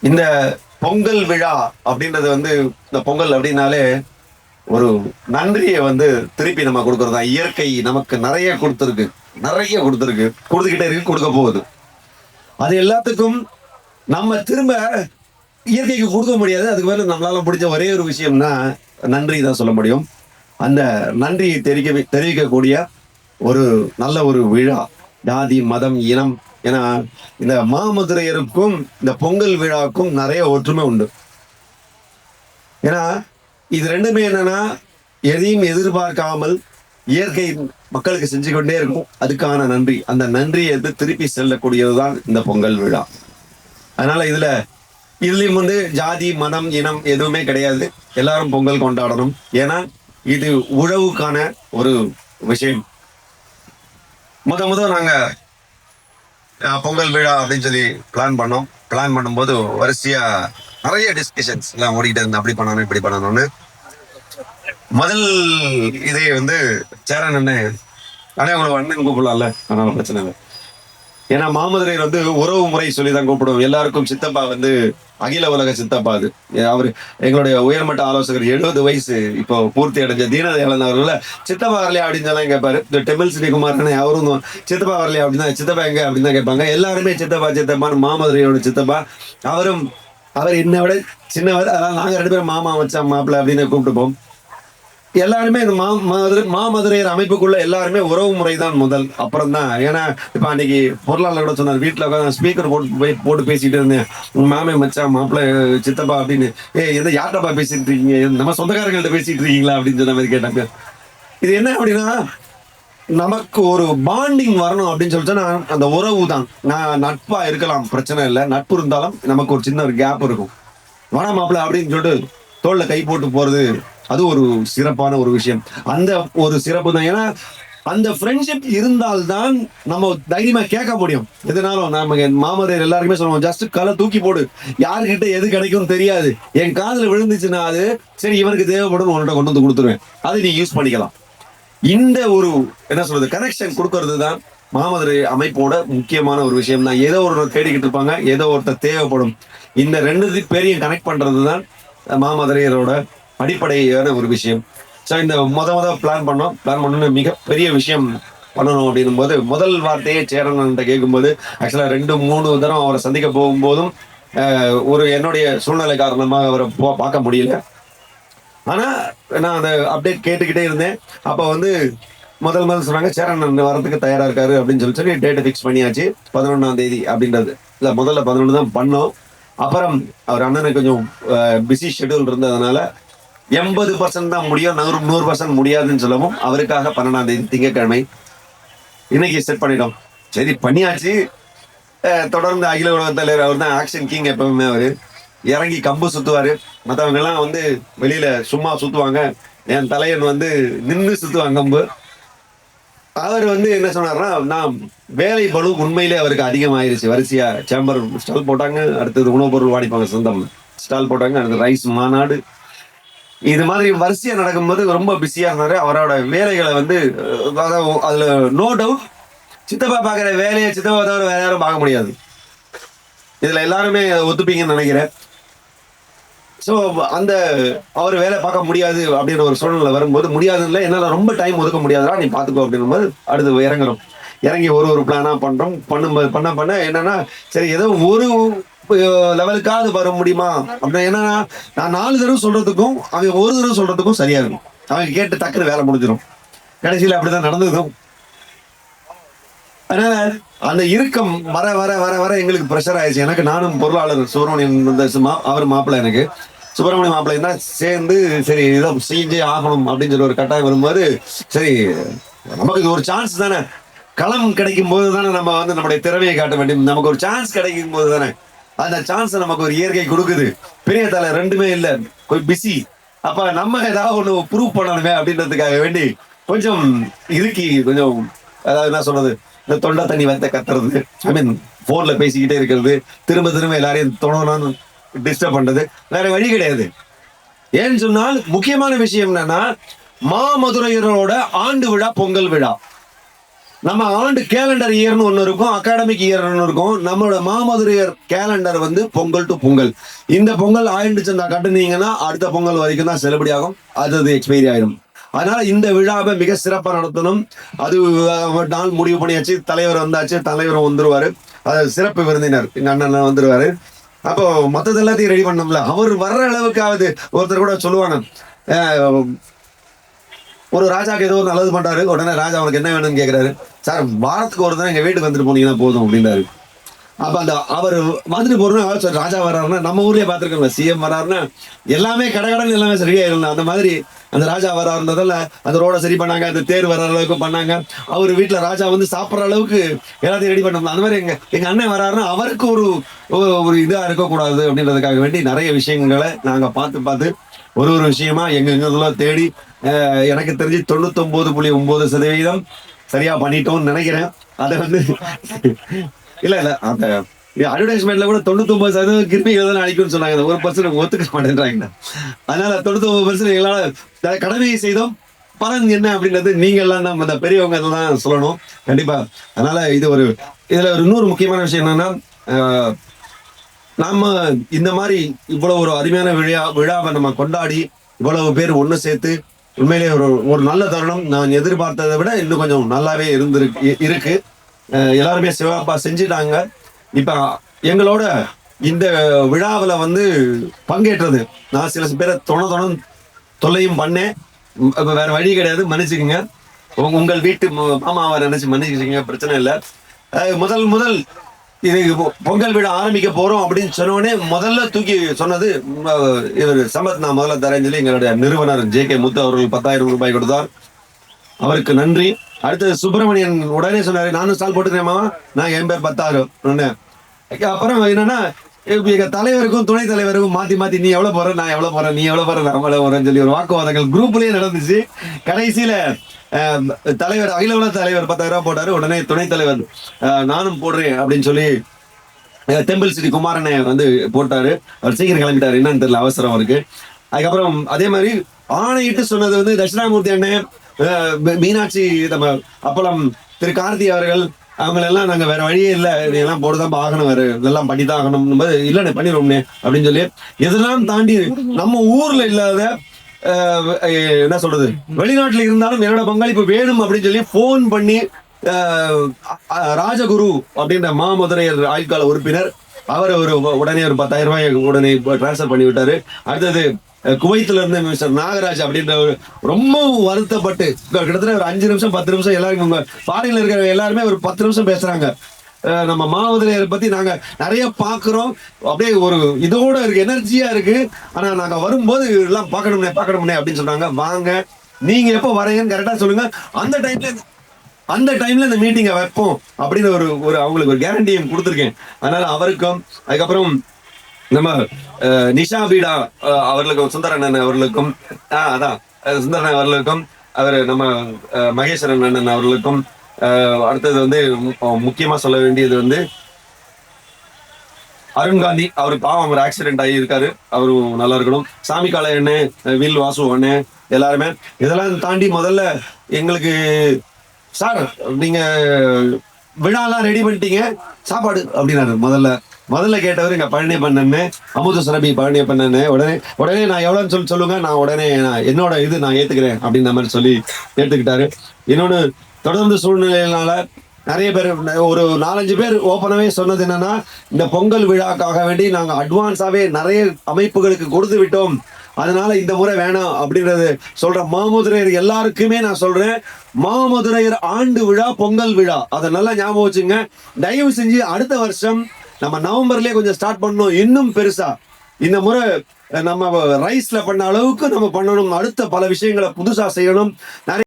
இந்த பொங்கல் விழா அப்படின்றது வந்து இந்த பொங்கல் அப்படின்னாலே ஒரு நன்றியை வந்து திருப்பி நம்ம கொடுக்கறதா இயற்கை நமக்கு நிறைய கொடுத்துருக்கு. நிறைய கொடுத்துருக்கு. கொடுத்துக்கிட்டே இருக்கு கொடுக்க போகுது. அது எல்லாத்துக்கும் நம்ம திரும்ப இயற்கைக்கு கொடுக்க முடியாது. அதுக்கு மேலே நம்மளால முடிஞ்ச ஒரே ஒரு விஷயம்னா நன்றி தான் சொல்ல முடியும். அந்த நன்றியை தெரிவிக்க தெரிவிக்கக்கூடிய ஒரு நல்ல ஒரு விழா. ஜாதி மதம் இனம் ஏன்னா இந்த மாமதுரையருக்கும் இந்த பொங்கல் விழாவுக்கும் நிறைய ஒற்றுமை உண்டு. ஏன்னா இது ரெண்டுமே என்னன்னா எதையும் எதிர்பார்க்காமல் இயற்கை மக்களுக்கு செஞ்சு கொண்டே இருக்கும். அதுக்கான நன்றி. அந்த நன்றியை வந்து திருப்பி செல்லக்கூடியதுதான் இந்த பொங்கல் விழா. அதனால இதுல இதுலயும் வந்து ஜாதி மதம் இனம் எதுவுமே கிடையாது. எல்லாரும் பொங்கல் கொண்டாடணும். ஏன்னா இது உழவுக்கான ஒரு விஷயம். முத முத நாங்க பொங்கல் விழா அப்படின்னு சொல்லி பிளான் பண்ணோம். பிளான் பண்ணும்போது வரிசையா நிறைய டிஸ்கஷன்ஸ் எல்லாம் ஓடிக்கிட்டு இருந்தேன் அப்படி பண்ணணும் இப்படி பண்ணணும்னு. முதல் இதே வந்து சேரன் அண்ணன் அண்ணே உங்களை அண்ணன் கூப்பிடலாம்ல? அதனால பிரச்சனை இல்லை. ஏன்னா மாமதுரையர் வந்து உறவு முறை சொல்லி தான் கூப்பிடுவோம். எல்லாருக்கும் சித்தப்பா வந்து அகில உலக சித்தப்பா அது. அவர் எங்களுடைய உயர்மட்ட ஆலோசகர் எழுபது வயசு இப்போ பூர்த்தி அடைஞ்ச தீனதயாளன் அவர்கள சித்தப்பா வரலையா? அப்படின்னு தான் கேட்பாரு. இந்த டெமில் சிட்டி அவரும் சித்தப்பா வரலையா? அப்படின்னா சித்தப்பா எங்க? அப்படின்னு தான் கேட்பாங்க. எல்லாருமே சித்தப்பா சித்தப்பான்னு மாமதுரையோட சித்தப்பா. அவரும் அவர் என்னை விட சின்னவர். அதான் நாங்கள் ரெண்டு பேரும் மாமா வச்சா மாப்பிள்ள அப்படின்னு கூப்பிட்டுப்போம். எல்லாருமே இந்த மா மதுரை மாமதுரையர் அமைப்புக்குள்ள எல்லாருமே உறவு முறை தான் முதல் அப்புறம் தான் ஏன்னா இப்போ அன்னைக்கு பொருளாளர் கூட சொன்னார் வீட்டில் உட்காந்து ஸ்பீக்கர் போட்டு போய் போட்டு பேசிட்டு இருந்தேன். மாமே மச்சான் மாப்பிள்ளை சித்தப்பா அப்படின்னு. ஏ எந்த யார்ட்டப்பா பேசிட்டு இருக்கீங்க? நம்ம சொந்தக்காரங்கள்ட்ட பேசிட்டு இருக்கீங்களா அப்படின்னு சொன்ன மாதிரி கேட்டாங்க. இது என்ன அப்படின்னா நமக்கு ஒரு பாண்டிங் வரணும் அப்படின்னு சொல்லிட்டு நான் அந்த உறவு தான் நான் நட்பா இருக்கலாம் பிரச்சனை இல்லை. நட்பு இருந்தாலும் நமக்கு ஒரு சின்ன ஒரு கேப் இருக்கும். வர மாப்பிள்ள அப்படின்னு சொல்லிட்டு தோல்ல கை போட்டு போறது அது ஒரு சிறப்பான ஒரு விஷயம். அந்த ஒரு சிறப்பு தான். ஏன்னா அந்த ஃப்ரெண்ட்ஷிப் இருந்தால்தான் நம்ம தைரியமா கேட்க முடியும். எதுனாலும் நம்ம மாமரையர் எல்லாருக்குமே சொல்லுவோம் ஜஸ்ட் களை தூக்கி போடு. யாருக்கிட்ட எது கிடைக்கும் தெரியாது. என் காதில் விழுந்துச்சுன்னா அது சரி இவனுக்கு தேவைப்படும் உன்கிட்ட கொண்டு வந்து கொடுத்துருவேன். அதை நீ யூஸ் பண்ணிக்கலாம். இந்த ஒரு என்ன சொல்றது கனெக்ஷன் கொடுக்கறது தான் மாமதுரை அமைப்போட முக்கியமான ஒரு விஷயம் தான். ஏதோ ஒருத்தர் தேடிக்கிட்டு இருப்பாங்க ஏதோ ஒருத்தர் தேவைப்படும். இந்த ரெண்டு பேரையும் கனெக்ட் பண்றது தான் மாமதுரையரோட அடிப்படையான ஒரு விஷயம். ஸோ இந்த மொத முத பிளான் பண்ணோம். பிளான் பண்ணணும் மிகப்பெரிய விஷயம் பண்ணணும் அப்படின்னும் போது முதல் வார்த்தையே சேரன் கேட்கும்போது ஆக்சுவலாக ரெண்டு மூணு தரம் அவரை சந்திக்க போகும்போதும் ஒரு என்னுடைய சூழ்நிலை காரணமாக அவரை போ- பார்க்க முடியல. ஆனால் நான் அந்த அப்டேட் கேட்டுக்கிட்டே இருந்தேன். அப்போ வந்து முதல் முதல் சொன்னாங்க சேரன் அண்ணன் வரதுக்கு தயாராக இருக்காரு அப்படின்னு சொல்லி சொல்லி டேட்டை ஃபிக்ஸ் பண்ணியாச்சு. பதினொன்றாம் தேதி அப்படின்றது. இல்லை முதல்ல பதினொன்று தான் பண்ணோம். அப்புறம் அவர் அண்ணனுக்கு கொஞ்சம் பிஸி ஷெட்யூல் இருந்ததுனால எண்பது பர்சன்ட் தான் முடியும். நூறு நூறு பர்சன்ட் முடியாதுன்னு சொல்லவும் அவருக்காக பன்னெண்டாம் தேதி திங்கக்கிழமை இன்னைக்கு செட் பண்ணிட்டோம். சரி பண்ணியாச்சு. தொடர்ந்து அகில உலக தலைவர் அவர் தான் ஆக்ஷன் கிங் எப்பவுமே அவர். இறங்கி கம்பு சுற்றுவார் மற்றவங்கெல்லாம் வந்து வெளியில் சும்மா சுற்றுவாங்க என் தலையன் வந்து நின்று சுற்றுவாங்க கம்பு. அவர் வந்து என்ன சொன்னார்னா நான் வேலை பளு உண்மையிலே அவருக்கு அதிகமாயிருச்சு. வரிசையாக சேம்பர் ஸ்டால் போட்டாங்க. அடுத்தது உணவுப் பொருள் வாடிப்பாங்க சொந்தம். ஸ்டால் போட்டாங்க. அடுத்து ரைஸ் மாநாடு. இது மாதிரி வரிசையா நடக்கும்போது ரொம்ப பிஸியா இருந்தாரு. அவரோட வேலைகளை வந்து அதுல நோ டவுட் சித்தப்பா பார்க்குற வேலையை சித்தப்பா தவிர வேற யாரும் பார்க்க முடியாது. இதுல எல்லாருமே ஒத்துப்பீங்கன்னு நினைக்கிறேன். ஸோ அந்த அவர் வேலை பார்க்க முடியாது அப்படின்ற ஒரு சூழ்நிலை வரும்போது முடியாதுன்னு என்னால் ரொம்ப டைம் ஒதுக்க முடியாதுடா நீ பார்த்துக்கோ அப்படின்னும் போது அடுத்து இறங்குறோம். இறங்கி ஒரு ஒரு பிளானாக பண்ணுறோம் பண்ணும்போது பண்ண பண்ண என்னன்னா சரி ஏதோ ஒரு லெவலுக்காவது வர முடியுமா? அப்படின்னா என்னன்னா நான் நாலு தடவை சொல்றதுக்கும் அவங்க ஒரு தடவை சொல்றதுக்கும் சரியா இருக்கும் அவங்க கேட்டு டக்குனு வேலை முடிஞ்சிடும் கடைசியில் அப்படிதான் நடந்ததும் அதனால அந்த இறுக்கம் வர வர வர வர எங்களுக்கு ப்ரெஷர் ஆயிடுச்சு. எனக்கு நானும் பொருளாளர் சுப்பிரமணியன் இந்த அவர் மாப்பிள்ளை எனக்கு. சுப்பிரமணியம் மாப்பிள்ளை தான் சேர்ந்து சரி இதை செஞ்சே ஆகணும் அப்படின்னு சொல்லி ஒரு கட்டாயம் வரும்போது சரி நமக்கு இது ஒரு சான்ஸ் தானே. களம் கிடைக்கும் போது தானே நம்ம வந்து நம்முடைய திறமையை காட்ட வேண்டும். நமக்கு ஒரு சான்ஸ் கிடைக்கும் போது தானே. அந்த சான்ஸ் நமக்கு ஒரு இயற்கை கொடுக்குது. பெரிய தலை ரெண்டுமே இல்லை. கொஞ்சம் பிஸி அப்ப நம்ம ஏதாவது ஒண்ணு ப்ரூவ் பண்ணணுமே அப்படின்றதுக்காக வேண்டி கொஞ்சம் இதுக்கு கொஞ்சம் அதாவது என்ன சொல்றது இந்த தொண்டை தண்ணி வந்த கத்துறது ஐ மீன் போன்ல பேசிக்கிட்டே இருக்கிறது திரும்ப திரும்ப எல்லாரையும் தொடரணும்னு டிஸ்டர்ப் பண்றது வேற வழி கிடையாது. ஏன்னு சொன்னால் முக்கியமான விஷயம் என்னன்னா மாமதுரையரோட ஆண்டு விழா பொங்கல் விழா. நம்ம ஆண்டு கேலண்டர் இயர்னு ஒன்று இருக்கும் அகாடமிக் இயர்னு ஒன்று இருக்கும். நம்மளோட மாமதுரையர் கேலண்டர் வந்து பொங்கல் டு பொங்கல். இந்த பொங்கல் ஆயிண்டு சந்தா கட்டுனீங்கன்னா அடுத்த பொங்கல் வரைக்கும் தான் செல்லுபடி ஆகும். அது அது எக்ஸ்பைரி ஆயிடும் அதனால இந்த விழாவை மிக சிறப்பாக நடத்தணும். அது நாள் முடிவு பண்ணியாச்சு. தலைவர் வந்தாச்சு. தலைவரும் வந்துருவாரு. அது சிறப்பு விருந்தினர். எங்கள் அண்ணன் வந்துருவாரு. அப்போ மற்றது எல்லாத்தையும் ரெடி பண்ணோம்ல. அவர் வர்ற அளவுக்காவது ஒருத்தர் கூட சொல்லுவாங்க. ஒரு ராஜாக்கு ஏதோ ஒரு நல்லது பண்றாரு. உடனே ராஜா அவனுக்கு என்ன வேணும்னு கேக்குறாரு. சார் வாரத்துக்கு ஒரு தடவை எங்க வீட்டுக்கு வந்துட்டு போனீங்கன்னா போதும் அப்படின்றாரு. அப்ப அந்த அவர் வந்துட்டு போறோம்னா சார் ராஜா வர்றாருன்னா நம்ம ஊர்லயே பாத்துருக்கோம்ல சிஎம் வர்றாருன்னா எல்லாமே கடகடன்னு எல்லாமே சரியா அந்த மாதிரி அந்த ராஜா வர்றாருன்றதால அந்த ரோட சரி பண்ணாங்க அந்த தேர் வர்ற அளவுக்கு பண்ணாங்க. அவர் வீட்டுல ராஜா வந்து சாப்பிட்ற அளவுக்கு எல்லாத்தையும் ரெடி பண்ணோம் அந்த மாதிரி எங்க எங்க அண்ணன் வர்றாருன்னா அவருக்கு ஒரு ஒரு- இதாக இதா இருக்கக்கூடாது அப்படின்றதுக்காக வேண்டி நிறைய விஷயங்களை நாங்க பார்த்து பார்த்து ஒரு ஒரு விஷயமா எங்க எங்கெல்லாம் தேடி எனக்கு தெரிஞ்சு தொண்ணூத்தொம்பது புள்ளி ஒன்பது சதவீதம் சரியா பண்ணிட்டோம்னு நினைக்கிறேன். அதை வந்து இல்ல இல்ல அந்த அட்வர்டைஸ்மெண்ட்ல கூட தொண்ணூத்தொன்பது சதவீதம் கிருமிகள் தான் அழிக்கும்னு சொன்னாங்க. ஒரு பர்சன்ட் ஒத்துக்க மாட்டேன்றாங்க. அதனால தொண்ணூத்தொன்பது பர்சன்ட் எங்களால கடமையை செய்தோம். பலன் என்ன அப்படின்றது நீங்க எல்லாம் நம்ம இந்த பெரியவங்க தான் சொல்லணும். கண்டிப்பா. அதனால இது ஒரு இதுல ஒரு இன்னொரு முக்கியமான விஷயம் என்னன்னா நம்ம நாம இந்த மாதிரி இவ்வளவு ஒரு அருமையான விழா விழாவை நம்ம கொண்டாடி இவ்வளவு பேர் ஒன்று சேர்த்து உண்மையிலே ஒரு ஒரு நல்ல தருணம். நான் எதிர்பார்த்ததை விட இன்னும் கொஞ்சம் நல்லாவே இருந்திருக்கு இருக்கு. எல்லாருமே சிவப்பா செஞ்சுட்டாங்க. இப்போ எங்களோட இந்த விழாவில் வந்து பங்கேற்றது. நான் சில பேரை தொண தொண தொல்லையும் பண்ணேன். இப்போ வேற வழி கிடையாது. மன்னிச்சுக்கோங்க. உங்கள் வீட்டு மாமாவை நினைச்சு மன்னிச்சுக்கோங்க. பிரச்சனை இல்லை. முதல் முதல் இது பொங்கல் விழா ஆரம்பிக்க போறோம் அப்படின்னு சொன்னோடனே முதல்ல தூக்கி சொன்னது இவர் சம்பத் நான் முதல்ல தரேன்னு சொல்லி எங்களுடைய நிறுவனர் ஜே கே முத்து அவர்கள் பத்தாயிரம் ரூபாய் கொடுத்தார். அவருக்கு நன்றி. அடுத்தது சுப்பிரமணியன் உடனே சொன்னாரு நானும் ஸ்டால் போட்டுக்கிறேன் மாமா. நான் என் பேர் பத்தாயிரம். ஒண்ணு. அப்புறம் என்னன்னா எங்க தலைவருக்கும் துணை தலைவருக்கும் மாத்தி மாத்தி நீ எவ்வளவு போற நான் எவ்வளவு போறேன் நீ எவ்வளவு போற நம்ம எவ்வளவு போறேன்னு சொல்லி ஒரு வாக்குவாதங்கள் குரூப்லயே நடந்துச்சு. கடைசியில தலைவர் அகில உலக தலைவர் பத்தாயிரம் ரூபாய் போட்டாரு. உடனே துணைத் தலைவர் நானும் போடுறேன் அப்படின்னு சொல்லி தெம்பிள் டெம்பிள் சிட்டி குமாரனை வந்து போட்டாரு. அவர் சீக்கிரம் கிளம்பிட்டாரு. என்னன்னு தெரியல அவசரம் அவருக்கு. அதுக்கப்புறம் அதே மாதிரி ஆணையிட்டு சொன்னது வந்து தட்சிணாமூர்த்தி அண்ணன் மீனாட்சி நம்ம அப்பளம் திரு கார்த்தி அவர்கள் அவங்களெல்லாம் நாங்கள் வேற வழியே இல்லை. இதெல்லாம் போட்டுதான் ஆகணும். வேற இதெல்லாம் பண்ணி தான் ஆகணும் இல்லைண்ணே பண்ணிடுவோம்னே அப்படின்னு சொல்லி எதெல்லாம் தாண்டி நம்ம ஊர்ல இல்லாத என்ன சொல்றது? வெளிநாட்டுல இருந்தாலும் என்னோட பங்களிப்பு வேணும் அப்படின்னு சொல்லி ஃபோன் பண்ணி ராஜகுரு அப்படின்ற மாமதுரையர் ஆயுட்கால உறுப்பினர் அவர் ஒரு உடனே ஒரு பத்தாயிரம் ரூபாய் உடனே டிரான்ஸ்ஃபர் பண்ணி விட்டாரு அடுத்தது குவைத்துல இருந்து மிஸ்டர் நாகராஜ் அப்படின்ற ஒரு ரொம்ப வருத்தப்பட்டு கிட்டத்தட்ட ஒரு அஞ்சு நிமிஷம் பத்து நிமிஷம் எல்லாரும் உங்க ஃபாரின்ல இருக்கிற எல்லாருமே ஒரு பத்து நிமிஷம் பேசுறாங்க. நம்ம மாவதிரையரை பத்தி நாங்க நிறைய பாக்குறோம். அப்படியே ஒரு இதோட இருக்கு எனர்ஜியா இருக்கு. ஆனா நாங்க வரும்போது எல்லாம் பார்க்கணும்னே பார்க்கணும்னே அப்படின்னு சொன்னாங்க வாங்க நீங்க எப்போ வரீங்கன்னு கரெக்டா சொல்லுங்க. அந்த டைம்ல அந்த டைம்ல இந்த மீட்டிங்கை வைப்போம் அப்படின்னு ஒரு ஒரு அவங்களுக்கு ஒரு கேரண்டியும் கொடுத்துருக்கேன். அதனால அவருக்கும் அதுக்கப்புறம் நம்ம அஹ், நிஷா பீடா அஹ், அவர்களுக்கும் சுந்தரண்ணன் அவர்களுக்கும் ஆஹ் அதான் சுந்தர அவர்களுக்கும் அவர் நம்ம மகேஸ்வரன் அண்ணன் அவர்களுக்கும் அடுத்தது வந்து முக்கியமா சொல்ல வேண்டியது வந்து அருண் காந்தி அவரு பாவம் அவர் ஆக்சிடென்ட் ஆகி இருக்காரு அவரும் நல்லா இருக்கணும். சாமி காலை அண்ணன் வில் வாசு அண்ணன் எல்லாருமே. இதெல்லாம் தாண்டி முதல்ல எங்களுக்கு சார் நீங்க விழாலாம் ரெடி பண்ணிட்டீங்க? சாப்பாடு அப்படின்னாரு. முதல்ல முதல்ல கேட்டவர் எங்க பழனி பண்ணன்னு அமுத சுரபி பழனி பண்ணனு உடனே உடனே நான் எவ்வளோன்னு சொல்லி சொல்லுங்க. நான் உடனே நான் என்னோட இது நான் ஏத்துக்கிறேன் அப்படின்ற மாதிரி சொல்லி ஏத்துக்கிட்டாரு இன்னொன்று தொடர்ந்து சூழ்நிலையினால நிறைய பேர் ஒரு நாலஞ்சு பேர் ஓப்பனாகவே சொன்னது என்னன்னா இந்த பொங்கல் விழாக்காக வேண்டி நாங்கள் அட்வான்ஸாகவே நிறைய அமைப்புகளுக்கு கொடுத்து விட்டோம். அதனால இந்த முறை வேணாம் அப்படின்றது சொல்ற மாமதுரையர் எல்லாருக்குமே நான் சொல்றேன். மாமதுரையர் ஆண்டு விழா பொங்கல் விழா. அதை நல்லா ஞாபகம் வச்சுங்க. தயவு செஞ்சு அடுத்த வருஷம் நம்ம நவம்பர்லயே கொஞ்சம் ஸ்டார்ட் பண்ணணும் இன்னும் பெருசா. இந்த முறை நம்ம ரைஸ்ல பண்ண அளவுக்கு நம்ம பண்ணணும். அடுத்த பல விஷயங்களை புதுசா செய்யணும். நிறைய